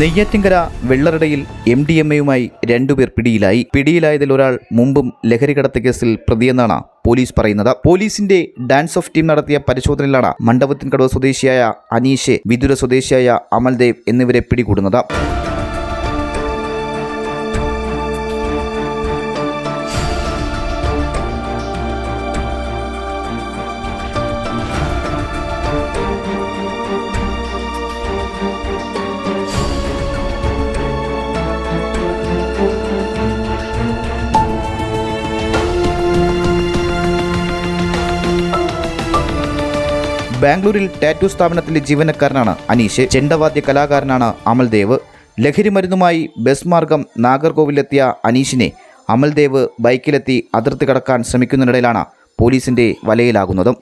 നെയ്യാറ്റിങ്കര വെള്ളറടയിൽ M D M എയുമായി രണ്ടുപേർ പിടിയിലായി. പിടിയിലായതിൽ ഒരാൾ മുമ്പും ലഹരി കടത്ത് കേസിൽ പ്രതിയെന്നാണ് പോലീസ് പറയുന്നത്. പോലീസിന്റെ ഡാൻസ് ഓഫ് ടീം നടത്തിയ പരിശോധനയിലാണ് മണ്ഡപത്തിൻകടവ് സ്വദേശിയായ അനീഷ് വിദുര സ്വദേശിയായ അമൽദേവ് എന്നിവരെ പിടികൂടുന്നത്. ബാംഗ്ലൂരിൽ ടാറ്റു സ്ഥാപനത്തിലെ ജീവനക്കാരനാണ് അനീഷ്. ചെണ്ടവാദ്യ കലാകാരനാണ് അമൽദേവ് ലഹരിമരുന്നുമായി ബസ് മാർഗം നാഗർകോവിലെത്തിയ അനീഷിനെ അമൽദേവ് ബൈക്കിലെത്തി അതിർത്തി കടക്കാൻ ശ്രമിക്കുന്നതിനിടയിലാണ് പോലീസിന്റെ വലയിലാകുന്നതും.